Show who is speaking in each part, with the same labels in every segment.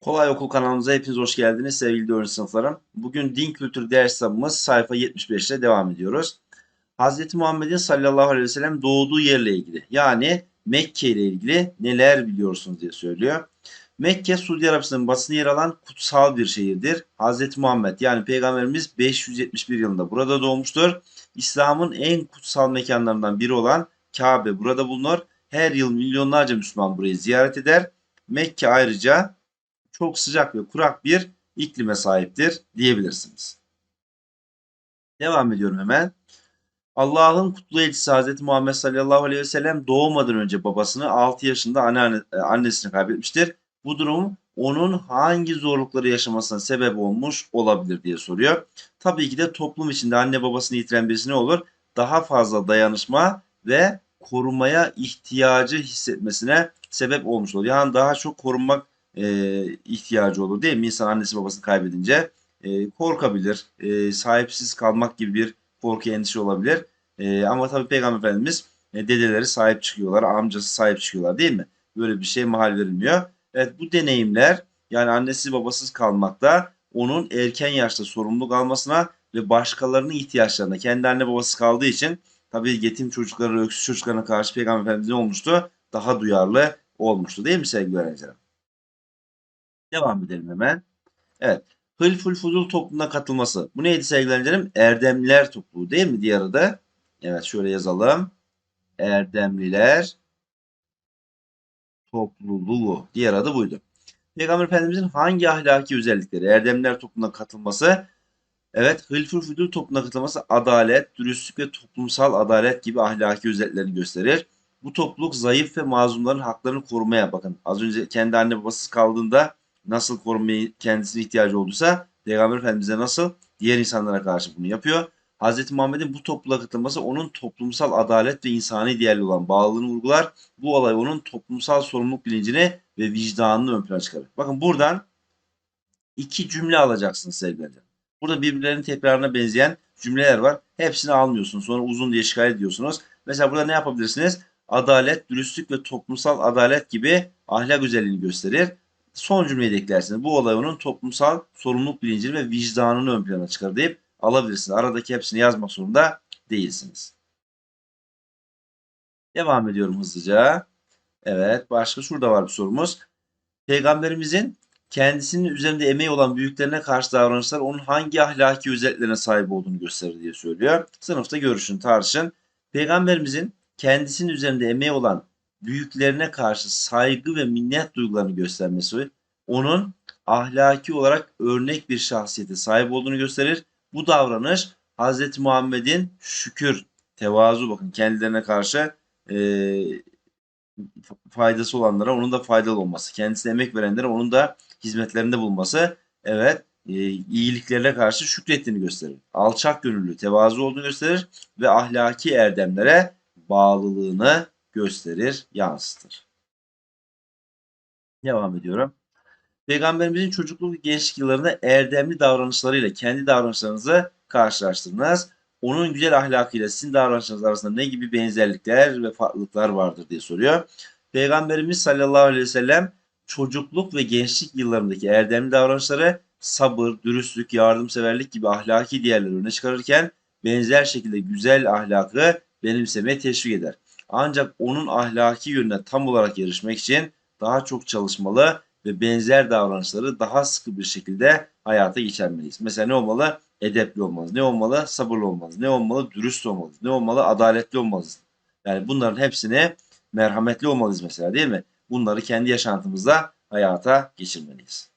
Speaker 1: Kolay Okul kanalımıza hepiniz hoş geldiniz sevgili 4. sınıflarım. Bugün din kültürü ders kitabımız sayfa 75 ile devam ediyoruz. Hz. Muhammed'in sallallahu aleyhi ve sellem doğduğu yerle ilgili yani Mekke ile ilgili neler biliyorsunuz diye söylüyor. Mekke Suudi Arabistan'ın basını yer alan kutsal bir şehirdir. Hz. Muhammed yani Peygamberimiz 571 yılında burada doğmuştur. İslam'ın en kutsal mekanlarından biri olan Kabe burada bulunur. Her yıl milyonlarca Müslüman burayı ziyaret eder. Mekke ayrıca çok sıcak ve kurak bir iklime sahiptir diyebilirsiniz. Devam ediyorum hemen. Allah'ın kutlu elçisi Hz. Muhammed sallallahu aleyhi ve sellem doğmadan önce babasını 6 yaşında anneanne, annesini kaybetmiştir. Bu durum onun hangi zorlukları yaşamasına sebep olmuş olabilir diye soruyor. Tabii ki de toplum içinde anne babasını yitiren birisi ne olur? Daha fazla dayanışma ve korumaya ihtiyacı hissetmesine sebep olmuş olur. Yani daha çok korunmak e, ihtiyacı olur değil mi? İnsan annesi babasını kaybedince e, korkabilir. E, sahipsiz kalmak gibi bir korku endişe olabilir. E, ama tabii Peygamber Efendimiz e, dedeleri sahip çıkıyorlar, amcası sahip çıkıyorlar değil mi? Böyle bir şey mahal verilmiyor. Evet bu deneyimler yani annesiz babasız kalmakta onun erken yaşta sorumluluk almasına ve başkalarının ihtiyaçlarına kendi anne babası kaldığı için tabii yetim çocuklara, öksüz çocuklarına karşı Peygamber Efendimiz ne olmuştu? Daha duyarlı olmuştu değil mi sevgili öğrencilerim? Devam edelim hemen. Evet. Hılful Fudul topluluğuna katılması. Bu neydi sevgili öğrencilerim? Erdemliler topluluğu değil mi diğer adı? Evet şöyle yazalım. Erdemliler topluluğu. Diğer adı buydu. Peygamber Efendimizin hangi ahlaki özellikleri? Erdemliler topluluğuna katılması. Evet, Hılful Fudul topluluğuna katılması adalet, dürüstlük ve toplumsal adalet gibi ahlaki özelliklerini gösterir. Bu topluluk zayıf ve mazlumların haklarını korumaya bakın. Az önce kendi anne babasız kaldığında nasıl korunmaya kendisine ihtiyacı olduysa Peygamber Efendimiz'e nasıl diğer insanlara karşı bunu yapıyor. Hz. Muhammed'in bu topluluğa katılması onun toplumsal adalet ve insani değerli olan bağlılığını vurgular. Bu olay onun toplumsal sorumluluk bilincini ve vicdanını ön plana çıkarır. Bakın buradan iki cümle alacaksınız sevgili Burada birbirlerinin tekrarına benzeyen cümleler var. Hepsini almıyorsunuz. Sonra uzun diye şikayet ediyorsunuz. Mesela burada ne yapabilirsiniz? Adalet, dürüstlük ve toplumsal adalet gibi ahlak özelliğini gösterir son cümleyi de eklersiniz. Bu olay onun toplumsal sorumluluk bilincini ve vicdanını ön plana çıkar deyip alabilirsiniz. Aradaki hepsini yazmak zorunda değilsiniz. Devam ediyorum hızlıca. Evet başka şurada var bir sorumuz. Peygamberimizin kendisinin üzerinde emeği olan büyüklerine karşı davranışlar onun hangi ahlaki özelliklerine sahip olduğunu gösterir diye söylüyor. Sınıfta görüşün, tartışın. Peygamberimizin kendisinin üzerinde emeği olan büyüklerine karşı saygı ve minnet duygularını göstermesi onun ahlaki olarak örnek bir şahsiyete sahip olduğunu gösterir. Bu davranış Hz. Muhammed'in şükür, tevazu bakın kendilerine karşı e, faydası olanlara onun da faydalı olması, kendisine emek verenlere onun da hizmetlerinde bulunması evet e, iyiliklerine karşı şükrettiğini gösterir. Alçak gönüllü, tevazu olduğunu gösterir ve ahlaki erdemlere bağlılığını gösterir, yansıtır. Devam ediyorum. Peygamberimizin çocukluk ve gençlik yıllarında erdemli davranışlarıyla kendi davranışlarınızı karşılaştırınız. Onun güzel ahlakıyla sizin davranışlarınız arasında ne gibi benzerlikler ve farklılıklar vardır diye soruyor. Peygamberimiz sallallahu aleyhi ve sellem çocukluk ve gençlik yıllarındaki erdemli davranışları sabır, dürüstlük, yardımseverlik gibi ahlaki değerleri öne çıkarırken benzer şekilde güzel ahlakı benimsemeye teşvik eder. Ancak onun ahlaki yönüne tam olarak yarışmak için daha çok çalışmalı ve benzer davranışları daha sıkı bir şekilde hayata geçirmeliyiz. Mesela ne olmalı? Edepli olmalıyız. Ne olmalı? Sabırlı olmalıyız. Ne olmalı? Dürüst olmalıyız. Ne olmalı? Adaletli olmalıyız. Yani bunların hepsini merhametli olmalıyız mesela değil mi? Bunları kendi yaşantımızda hayata geçirmeliyiz.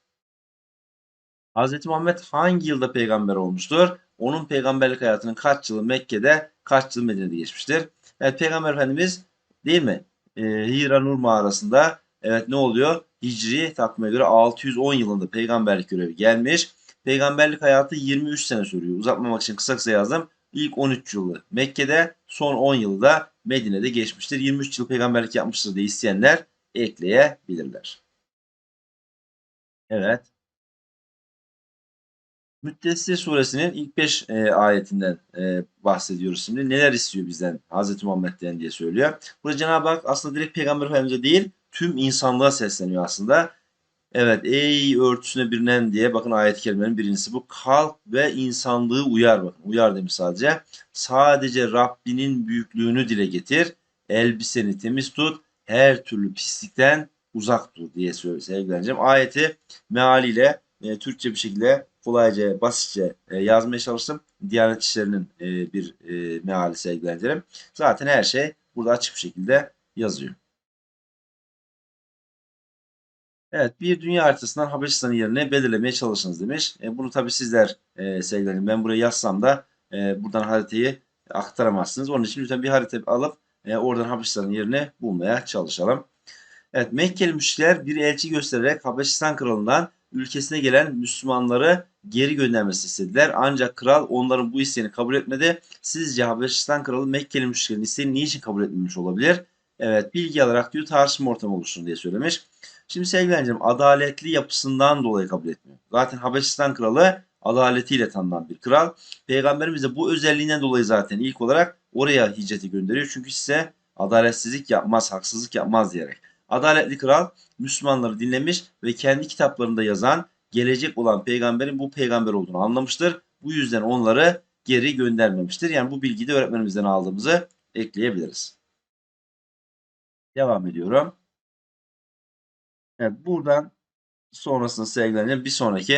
Speaker 1: Hz. Muhammed hangi yılda peygamber olmuştur? Onun peygamberlik hayatının kaç yılı Mekke'de, kaç yılı Medine'de geçmiştir? Evet Peygamber Efendimiz değil mi? E, Hira Nur mağarasında evet ne oluyor? Hicri takvime göre 610 yılında peygamberlik görevi gelmiş. Peygamberlik hayatı 23 sene sürüyor. Uzatmamak için kısa kısa yazdım. İlk 13 yılı Mekke'de, son 10 yılı da Medine'de geçmiştir. 23 yıl peygamberlik yapmıştır diye isteyenler ekleyebilirler. Evet. Müddessir suresinin ilk 5 ayetinden e, bahsediyoruz şimdi. Neler istiyor bizden Hz. Muhammed'den diye söylüyor. Burada Cenab-ı Hak aslında direkt Peygamber Efendimiz'e değil tüm insanlığa sesleniyor aslında. Evet ey örtüsüne bürünen diye bakın ayet-i kerimenin birincisi bu. Kalk ve insanlığı uyar bakın. Uyar demiş sadece. Sadece Rabbinin büyüklüğünü dile getir. Elbiseni temiz tut. Her türlü pislikten uzak dur diye söylüyor sevgileneceğim. Ayeti mealiyle e, Türkçe bir şekilde kolayca, basitçe e, yazmaya çalıştım. Diyanet İşleri'nin e, bir e, meali sevgileneceğim. Zaten her şey burada açık bir şekilde yazıyor. Evet, bir dünya haritasından Habeşistan'ın yerine belirlemeye çalışınız demiş. E, bunu tabii sizler e, sevgilerim. Ben buraya yazsam da e, buradan haritayı aktaramazsınız. Onun için lütfen bir harita alıp e, oradan Habeşistan'ın yerini bulmaya çalışalım. Evet, Mekkeli müşrikler bir elçi göstererek Habeşistan kralından ülkesine gelen Müslümanları geri göndermesi istediler. Ancak kral onların bu isteğini kabul etmedi. Sizce Habeşistan kralı Mekkeli müşriklerin isteğini niçin kabul etmemiş olabilir? Evet, bilgi alarak diyor tartışma ortamı oluşsun diye söylemiş. Şimdi sevgilerim adaletli yapısından dolayı kabul etmiyor. Zaten Habeşistan kralı adaletiyle tanınan bir kral. Peygamberimiz de bu özelliğinden dolayı zaten ilk olarak oraya hicreti gönderiyor. Çünkü size adaletsizlik yapmaz, haksızlık yapmaz diyerek. Adaletli kral Müslümanları dinlemiş ve kendi kitaplarında yazan gelecek olan peygamberin bu peygamber olduğunu anlamıştır. Bu yüzden onları geri göndermemiştir. Yani bu bilgiyi de öğretmenimizden aldığımızı ekleyebiliriz. Devam ediyorum. Evet, buradan sonrasında sevgilerini bir sonraki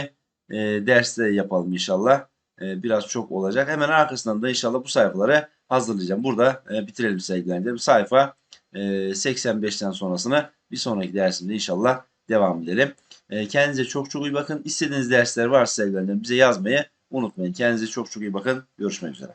Speaker 1: e, derste yapalım inşallah. E, biraz çok olacak. Hemen arkasından da inşallah bu sayfaları hazırlayacağım. Burada e, bitirelim sevgilerini. Sayfa e, 85'ten sonrasını bir sonraki dersimde inşallah devam edelim. E, kendinize çok çok iyi bakın. İstediğiniz dersler varsa sevgilerini bize yazmayı unutmayın. Kendinize çok çok iyi bakın. Görüşmek üzere.